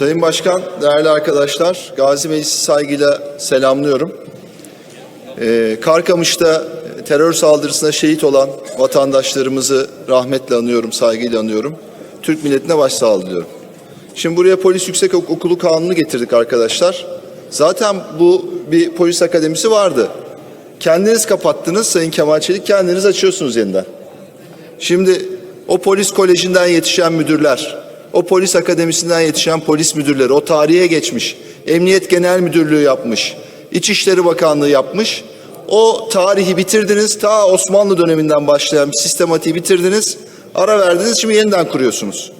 Sayın Başkan, değerli arkadaşlar, Gazi Meclisi saygıyla selamlıyorum. Ee, Karkamış'ta terör saldırısına şehit olan vatandaşlarımızı rahmetle anıyorum, saygıyla anıyorum. Türk milletine başsağlığı. Şimdi buraya Polis Yüksek Ok- Okulu Kanunu getirdik arkadaşlar. Zaten bu bir polis akademisi vardı. Kendiniz kapattınız Sayın Kemal Çelik, kendiniz açıyorsunuz yeniden. Şimdi o polis kolejinden yetişen müdürler, o polis akademisinden yetişen polis müdürleri, o tarihe geçmiş, Emniyet Genel Müdürlüğü yapmış, İçişleri Bakanlığı yapmış. O tarihi bitirdiniz, ta Osmanlı döneminden başlayan bir sistematiği bitirdiniz, ara verdiniz, şimdi yeniden kuruyorsunuz.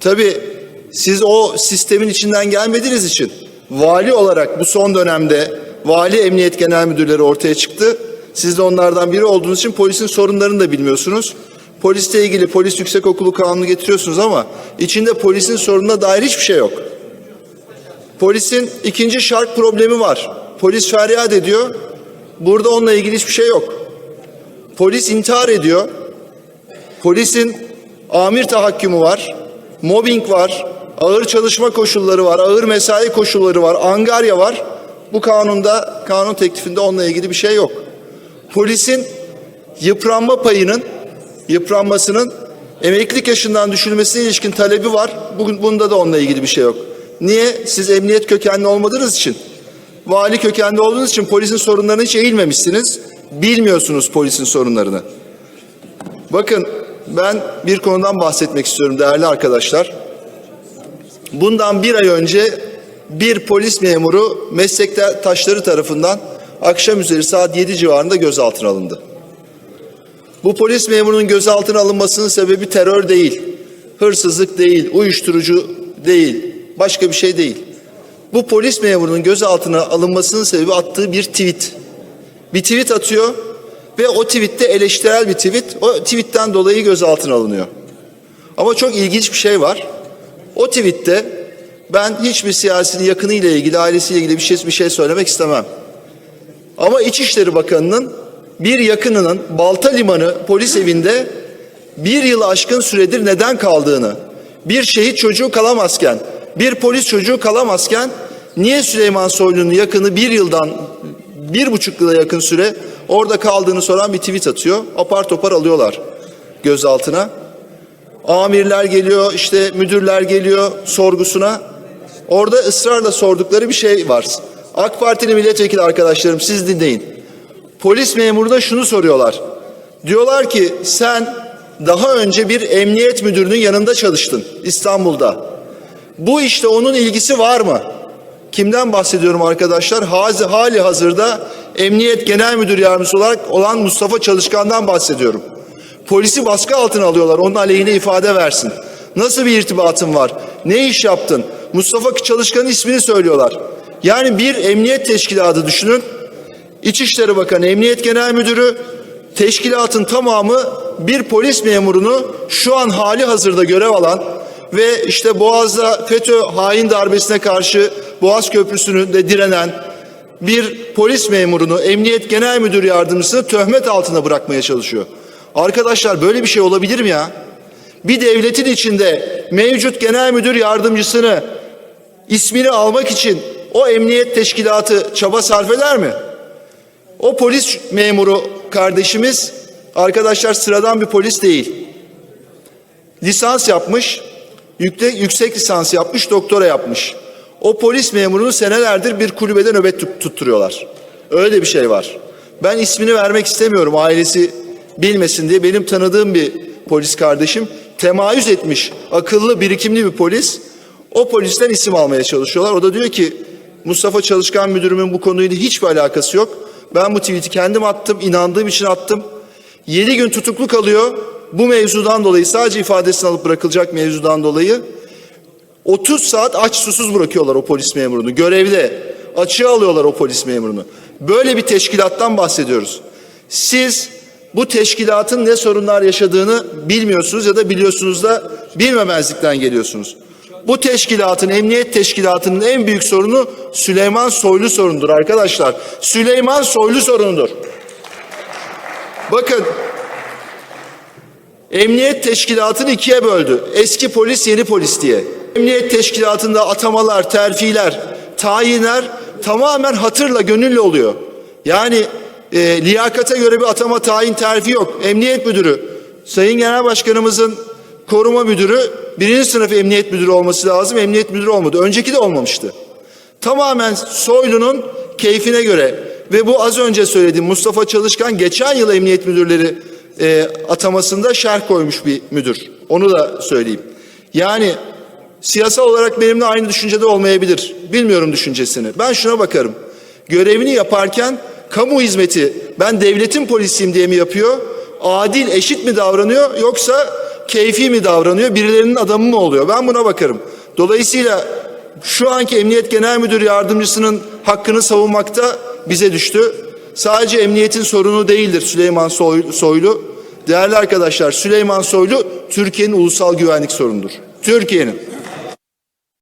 Tabii siz o sistemin içinden gelmediğiniz için vali olarak bu son dönemde vali emniyet genel müdürleri ortaya çıktı. Siz de onlardan biri olduğunuz için polisin sorunlarını da bilmiyorsunuz. Polisle ilgili polis yüksekokulu kanunu getiriyorsunuz ama içinde polisin sorununa dair hiçbir şey yok. Polisin ikinci şark problemi var. Polis feryat ediyor. Burada onunla ilgili hiçbir şey yok. Polis intihar ediyor. Polisin amir tahakkümü var. Mobbing var. Ağır çalışma koşulları var. Ağır mesai koşulları var. Angarya var. Bu kanunda, kanun teklifinde onunla ilgili bir şey yok. Polisin yıpranma payının, yıpranmasının emeklilik yaşından düşülmesine ilişkin talebi var. Bugün bunda da onunla ilgili bir şey yok. Niye? Siz emniyet kökenli olmadığınız için, vali kökenli olduğunuz için polisin sorunlarına hiç eğilmemişsiniz. Bilmiyorsunuz polisin sorunlarını. Bakın ben bir konudan bahsetmek istiyorum değerli arkadaşlar. Bundan bir ay önce bir polis memuru meslektaşları tarafından akşam üzeri saat 7 civarında gözaltına alındı. Bu polis memurunun gözaltına alınmasının sebebi terör değil, hırsızlık değil, uyuşturucu değil, başka bir şey değil. Bu polis memurunun gözaltına alınmasının sebebi attığı bir tweet. Bir tweet atıyor ve o tweette eleştirel bir tweet. O tweetten dolayı gözaltına alınıyor. Ama çok ilginç bir şey var. O tweette ben hiçbir siyasinin yakınıyla ilgili, ailesiyle ilgili bir şey bir şey söylemek istemem. Ama İçişleri Bakanı'nın bir yakınının Balta Limanı polis evinde bir yıl aşkın süredir neden kaldığını, bir şehit çocuğu kalamazken, bir polis çocuğu kalamazken niye Süleyman Soylu'nun yakını bir yıldan bir buçuk yıla yakın süre orada kaldığını soran bir tweet atıyor. Apar topar alıyorlar gözaltına. Amirler geliyor, işte müdürler geliyor sorgusuna. Orada ısrarla sordukları bir şey var. AK Partili milletvekili arkadaşlarım siz dinleyin. Polis memuruna şunu soruyorlar. Diyorlar ki sen daha önce bir emniyet müdürünün yanında çalıştın İstanbul'da. Bu işte onun ilgisi var mı? Kimden bahsediyorum arkadaşlar? Hazi, hali hazırda Emniyet Genel Müdür Yardımcısı olarak olan Mustafa Çalışkan'dan bahsediyorum. Polisi baskı altına alıyorlar. Onun aleyhine ifade versin. Nasıl bir irtibatın var? Ne iş yaptın? Mustafa Çalışkan'ın ismini söylüyorlar. Yani bir emniyet teşkilatı düşünün. İçişleri Bakanı, Emniyet Genel Müdürü, teşkilatın tamamı bir polis memurunu şu an hali hazırda görev alan ve işte Boğaz'da FETÖ hain darbesine karşı Boğaz Köprüsü'nü de direnen bir polis memurunu, Emniyet Genel Müdür Yardımcısını töhmet altına bırakmaya çalışıyor. Arkadaşlar böyle bir şey olabilir mi ya? Bir devletin içinde mevcut genel müdür yardımcısını ismini almak için o emniyet teşkilatı çaba sarf eder mi? O polis memuru kardeşimiz arkadaşlar sıradan bir polis değil. Lisans yapmış, yükle, yüksek lisans yapmış, doktora yapmış. O polis memurunu senelerdir bir kulübede nöbet tut- tutturuyorlar. Öyle bir şey var. Ben ismini vermek istemiyorum ailesi bilmesin diye. Benim tanıdığım bir polis kardeşim temayüz etmiş, akıllı, birikimli bir polis. O polisten isim almaya çalışıyorlar. O da diyor ki Mustafa Çalışkan müdürümün bu konuyla hiçbir alakası yok. Ben bu tweet'i kendim attım, inandığım için attım. 7 gün tutuklu kalıyor. Bu mevzudan dolayı sadece ifadesini alıp bırakılacak mevzudan dolayı 30 saat aç susuz bırakıyorlar o polis memurunu. Görevde açığa alıyorlar o polis memurunu. Böyle bir teşkilattan bahsediyoruz. Siz bu teşkilatın ne sorunlar yaşadığını bilmiyorsunuz ya da biliyorsunuz da bilmemezlikten geliyorsunuz. Bu teşkilatın, emniyet teşkilatının en büyük sorunu Süleyman Soylu sorunudur arkadaşlar. Süleyman Soylu sorunudur. Bakın Emniyet teşkilatını ikiye böldü. Eski polis, yeni polis diye. Emniyet teşkilatında atamalar, terfiler, tayinler tamamen hatırla, gönülle oluyor. Yani e, liyakata göre bir atama, tayin, terfi yok. Emniyet müdürü, Sayın Genel Başkanımızın koruma müdürü birinci sınıf emniyet müdürü olması lazım. Emniyet müdürü olmadı. Önceki de olmamıştı. Tamamen Soylu'nun keyfine göre ve bu az önce söylediğim Mustafa Çalışkan geçen yıl emniyet müdürleri e, atamasında şerh koymuş bir müdür. Onu da söyleyeyim. Yani siyasal olarak benimle aynı düşüncede olmayabilir. Bilmiyorum düşüncesini. Ben şuna bakarım. Görevini yaparken kamu hizmeti ben devletin polisiyim diye mi yapıyor? Adil, eşit mi davranıyor yoksa keyfi mi davranıyor? Birilerinin adamı mı oluyor? Ben buna bakarım. Dolayısıyla şu anki Emniyet Genel Müdür Yardımcısının hakkını savunmakta bize düştü. Sadece emniyetin sorunu değildir Süleyman Soy- Soylu. Değerli arkadaşlar Süleyman Soylu Türkiye'nin ulusal güvenlik sorunudur. Türkiye'nin.